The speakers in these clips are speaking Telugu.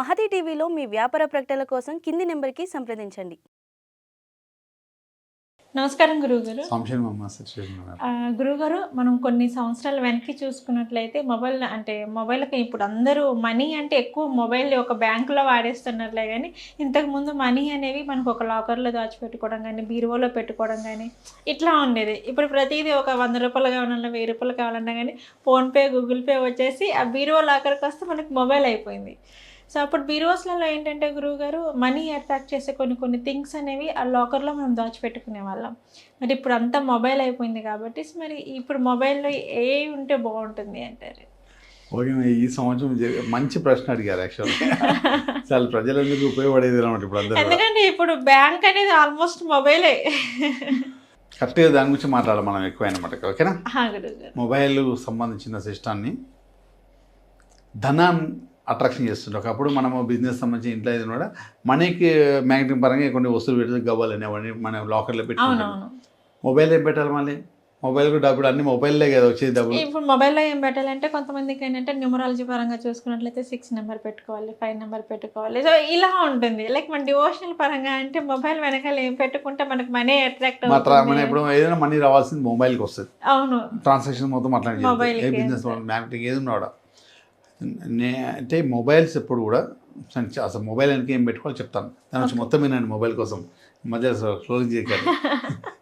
మహతి టీవీలో మీ వ్యాపార ప్రకటనల కోసం కింది నెంబర్కి సంప్రదించండి. నమస్కారం గురువుగారు. గురువుగారు మనం కొన్ని సంవత్సరాల వెనక్కి చూసుకున్నట్లయితే మొబైల్ అంటే మొబైల్కి ఇప్పుడు అందరూ మనీ అంటే ఎక్కువ మొబైల్ ఒక బ్యాంకులో వాడేస్తున్నారులే కానీ ఇంతకుముందు మనీ అనేవి మనకు ఒక లాకర్లో దాచిపెట్టుకోవడం కానీ బీరువాలో పెట్టుకోవడం కానీ ఇట్లా ఉండేది. ఇప్పుడు ప్రతిదీ ఒక వంద రూపాయలు కావాలన్నా వెయ్యి రూపాయలు కావాలన్నా కానీ ఫోన్పే గూగుల్ పే వచ్చేసి ఆ బీరువా లాకర్కి వస్తే మనకి మొబైల్ అయిపోయింది. సో అప్పుడు బీరువాస్లలో ఏంటంటే గురువుగారు మనీ అట్రాక్ట్ చేసే కొన్ని కొన్ని థింగ్స్ అనేవి ఆ లాకర్లో మనం దాచిపెట్టుకునే వాళ్ళం. మరి ఇప్పుడు అంతా మొబైల్ అయిపోయింది కాబట్టి మరి ఇప్పుడు మొబైల్లో ఏ ఉంటే బాగుంటుంది అంటారు? ఓకే ఈ సంవత్సరం మంచి ప్రశ్న అడిగారు యాక్చువల్ చాలా ప్రజలందరికీ ఉపయోగపడేది అనమాట ఇప్పుడు అందరూ. ఎందుకంటే ఇప్పుడు బ్యాంక్ అనేది ఆల్మోస్ట్ మొబైలే. కరెక్ట్గా దాని గురించి మాట్లాడాలి మనం ఎక్కువ అనమాట ఓకేనా మొబైల్ సంబంధించిన సిస్టాన్ని ధనం అట్రాక్షన్ చేస్తుండే. ఒకప్పుడు మనము బిజినెస్ సంబంధించి ఇంట్లో ఏదైనా కూడా మనీకి మ్యాగ్నెటిక్ పరంగా కొన్ని వస్తువులు పెడితే గవ్వలు అనేవన్నీ మన లాకర్లో పెట్టుకుంటాం. అవునవును. మొబైల్ ఏం పెట్టాలి మళ్ళీ? మొబైల్ డబ్బులు అన్ని మొబైల్లే కదా వచ్చేది డబ్బులు. ఇప్పుడు మొబైల్లో ఏం పెట్టాలంటే కొంతమందికి ఏంటంటే న్యూమరాలజీ పరంగా చూసుకున్నట్లయితే సిక్స్ నెంబర్ పెట్టుకోవాలి ఫైవ్ నెంబర్ పెట్టుకోవాలి. సో ఇలా ఉంటుంది. లైక్ మన డివోషనల్ పరంగా అంటే మొబైల్ వెనకాల ఏం పెట్టుకుంటే మనకు మనీ అట్రాక్ట్ అవుతుంది. ఇప్పుడు ఏదైనా మనీ రావాల్సింది మొబైల్కి వస్తుంది. అవును. ట్రాన్సాక్షన్ మొత్తం ఏ కి బిజినెస్. మ్యాగ్నెటిక్ ఏది ఉన్నా కూడా. నే అంటే మొబైల్స్ ఎప్పుడు కూడా అసలు మొబైల్ వెనక ఏం పెట్టుకోవాలి చెప్తాను. దాని నుంచి మొత్తం వినండి మొబైల్ కోసం. మధ్య క్లోజ్ చేయకండి.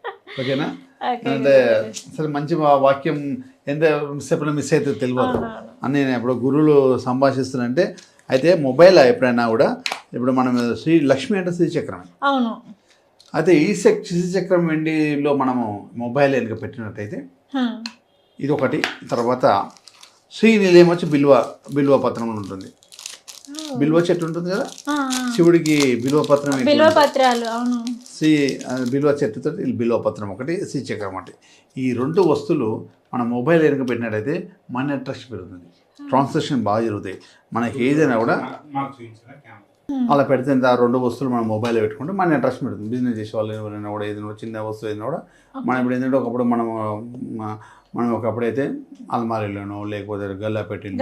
ఓకేనా? అంటే సరే మంచి వాక్యం ఎంత సేపు మిస్ అయితే తెలియదు. అని నేను ఎప్పుడు గురువులు సంభాషిస్తున్నానంటే అయితే మొబైల్ ఎప్పుడైనా కూడా ఇప్పుడు మనం శ్రీ లక్ష్మి అంటే శ్రీచక్రం అవును. అయితే ఈ శ్రీచక్రం వెండిలో మనము మొబైల్ వెనుక పెట్టినట్టయితే. ఇది ఒకటి తర్వాత శ్రీ నిలయం వచ్చి బిల్వ బిల్వ పత్రం ఉంటుంది. బిల్వ చెట్టు ఉంటుంది కదా? ఆ, శివుడికి బిల్వ పత్రం ఎక్కువ బిల్వ ఉంటుంది. పత్రాలు అవును. శ్రీ బిల్వ చెట్టుతో బిల్వ పత్రం ఒకటి శ్రీ చక్రం ఒకటి. ఈ రెండు వస్తువులు మన మొబైల్ వెనుక పెట్టినట్టయితే మనీ అట్రాక్షన్ పెరుగుతుంది. ట్రాన్సాక్షన్ బాగా జరుగుతాయి. మనకి ఏదైనా కూడా అలా పెడితే ఆ రెండు వస్తువులు మన మొబైల్లో పెట్టుకుంటే మన అట్రాక్షన్ పెడుతుంది బిజినెస్ చేసే వాళ్ళు ఎవరైనా కూడా ఏదైనా చిన్న వస్తువు ఏదైనా కూడా మనం ఇప్పుడు ఏంటంటే ఒకప్పుడు మనం మనం ఒకప్పుడైతే అల్మారీలోనో లేకపోతే గల్లా పెట్టిలో.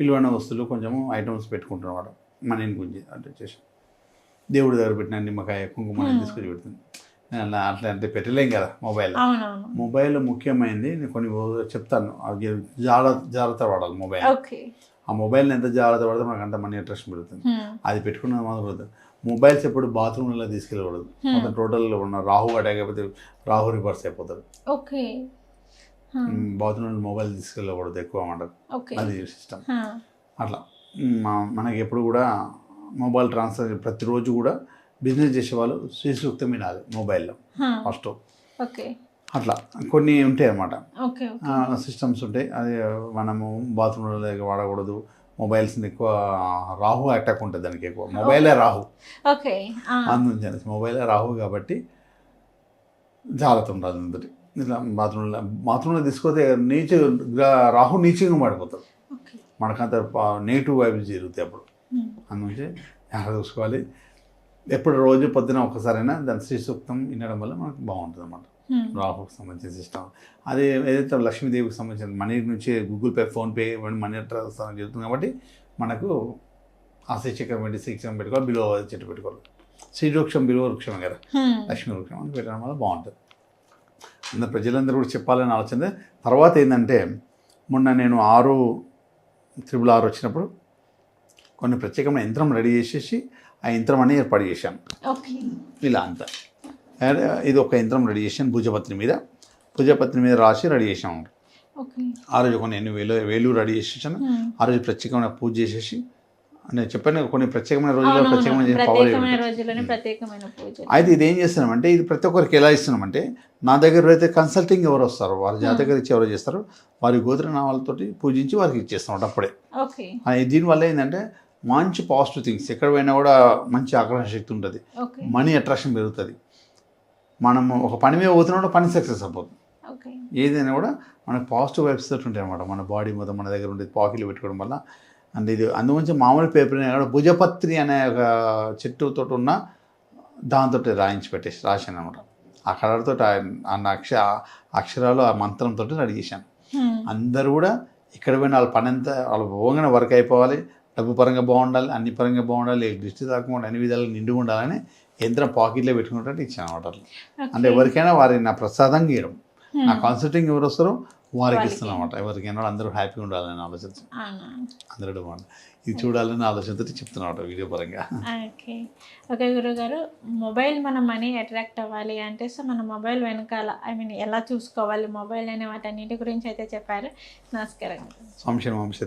విలువైన వస్తువులు కొంచెము ఐటమ్స్ పెట్టుకుంటున్నవాడు మన ఇంటి గురించి అంటే చేసి. దేవుడి దగ్గర పెట్టిన నిమ్మకాయ కుంకుమ అనేది తీసుకొచ్చి పెడుతుంది. నేను అలా అట్లా అంటే పెట్టలేం కదా మొబైల్ మొబైల్ ముఖ్యమైనది నేను కొన్ని చెప్తాను. జాగ్రత్త జాగ్రత్త పడాలి మొబైల్ ఆ మొబైల్ని ఎంత జాగ్రత్త పడితే మనకు అంత మనీ అట్రాక్షన్ పెరుగుతుంది. హ్మ్. అది పెట్టుకున్నది మాత్రం మొబైల్స్ ఎప్పుడు బాత్రూమ్లలో తీసుకెళ్ళకూడదు. మొత్తం టోటల్ ఉన్న రాహు అటాక్ అయిపోతే రాహు రివర్స్ అయిపోతాడు ఓకే హ్మ్. బాత్రూంలో మొబైల్ తీసుకెళ్ళకూడదు ఎక్కువ ఓకే అది సిస్టమ్ హ్మ్. అట్లా. మా- మనకి ఎప్పుడు కూడా మొబైల్ ట్రాన్స్ఫర్ ప్రతిరోజు కూడా బిజినెస్ చేసేవాళ్ళు శ్రీ సూక్తం వినాలి మొబైల్లో. ఫస్ట్ ఓకే అట్లా కొన్ని ఉంటాయి అన్నమాట. సిస్టమ్స్ ఉంటాయి. అది మనము బాత్రూంలో వాడకూడదు. మొబైల్స్ని ఎక్కువ రాహు అటాక్ ఉంటుంది దానికి ఎక్కువ. మొబైలే రాహు. ఓకే. అందుకని మొబైలే రాహు కాబట్టి జాగ్రత్త ఉండాలి అందరి ఇట్లా బాత్రూంలో బాత్రూంలో తీసుకొస్తే నీచ రాహు నీచంగా పడిపోతాడు ఓకే. మనకంత నెగిటివ్ వైబ్స్ జరుగుతాయి అప్పుడు. అందుకే జాగ్రత్త చూసుకోవాలి. ఎప్పుడు రోజు పొద్దున ఒక్కసారైనా దాని శ్రీ సూక్తం వినడం వల్ల మనకు బాగుంటుంది అన్నమాట. రాహుకి సంబంధించిన సిస్టమ్ అది ఏదైతే లక్ష్మీదేవికి సంబంధించిన మనీ నుంచి గూగుల్ పే ఫోన్పే ఇవన్నీ మనీ ట్రాన్స్ఫర్ జరుగుతుంది కాబట్టి మనకు ఆ శ్రీచక్రం పెట్టి శ్రీచక్రం పెట్టుకోవాలి బిలో చెట్టు పెట్టుకోవాలి. శ్రీవృక్షం బిలో వృక్షం కదా. హ్మ్. లక్ష్మీ వృక్షం అని పెట్టడం వల్ల బాగుంటుంది. అందరు ప్రజలందరూ కూడా చెప్పాలని ఆలోచన. తర్వాత ఏంటంటే మొన్న నేను ఆరు త్రిబుల్ ఆరు వచ్చినప్పుడు కొన్ని ప్రత్యేకమైన యంత్రం రెడీ చేసేసి ఆ యంత్రం అని ఏర్పాటు చేశాను. ఓకే ఇలా అంతా. ఇది ఒక యంత్రం రెడీ చేశాను భుజపత్రి మీద. భుజపత్రి మీద రాసి రెడీ చేసాము ఓకే. ఆ రోజు కొన్ని ఎన్ని వేలు వేలు రెడీ చేసేసాను హ్మ్. ఆ రోజు ప్రత్యేకమైన పూజ చేసేసి నేను చెప్పాను కొన్ని ప్రత్యేకమైన రోజుల్లో. ప్రత్యేకమైన పవర్ అయితే ఇది ఏం చేస్తున్నామంటే ఇది ప్రతి ఒక్కరికి ఎలా ఇస్తున్నామంటే నా దగ్గర అయితే కన్సల్టింగ్ ఎవరు వస్తారో వారి జాతకం ఇచ్చి ఎవరు చేస్తారో వారి గోత్ర నామాలతోటి పూజించి వారికి ఇచ్చేస్తాం అప్పుడే. దీనివల్ల ఏంటంటే మంచి పాజిటివ్ థింగ్స్ ఎక్కడ పోయినా కూడా మంచి ఆకర్షణ శక్తి ఉంటుంది. మనీ అట్రాక్షన్ పెరుగుతుంది. మనము ఒక పని మీద పోతున్నప్పుడు పని సక్సెస్ అయిపోతుంది ఏదైనా కూడా మనకు పాజిటివ్ వైబ్స్ తోటి ఉంటాయి అన్నమాట. మన బాడీ మొత్తం మన దగ్గర ఉండేది పాకిలు పెట్టుకోవడం వల్ల. అండ్ ఇది అందుగురించి మామూలు పేపర్ కూడా భుజపత్రి అనే ఒక చెట్టుతో ఉన్న దాంతో రాయించి పెట్టేసి రాశాను అనమాట ఆ కలర్తో ఆ అక్ష అక్షరాలు ఆ మంత్రంతో రెడీ చేశాను. అందరూ కూడా ఇక్కడ పోయిన వాళ్ళ పని అంతా వాళ్ళు పోగానే వర్క్ అయిపోవాలి. డబ్బు పరంగా బాగుండాలి అన్ని పరంగా బాగుండాలి దృష్టి తాకుండా అన్ని విధాలు నిండుగా ఉండాలని యంత్రం పాకెట్లో పెట్టుకుంటే ఇచ్చాను అనమాట అంటే ఎవరికైనా వారి నా ప్రసాదంగా ఇవ్వడం నా కన్సల్టింగ్ ఎవరు వస్తారో వారికి ఇస్తున్నాం అనమాట. ఎవరికైనా అందరూ హ్యాపీగా ఉండాలని ఆలోచన అవునా? అందరూ అనమాట ఇది చూడాలని ఆలోచనతో చెప్తున్నాం అనమాట వీడియో పరంగా. ఓకే. ఓకే గురుగారు మొబైల్ మన మనీ అట్రాక్ట్ అవ్వాలి అంటే సో మన మొబైల్ వెనకాల ఐ మీన్ ఎలా చూసుకోవాలి మొబైల్ అనే వాటన్నిటి గురించి అయితే చెప్పారు. నమస్కారం. సంశయం వంశ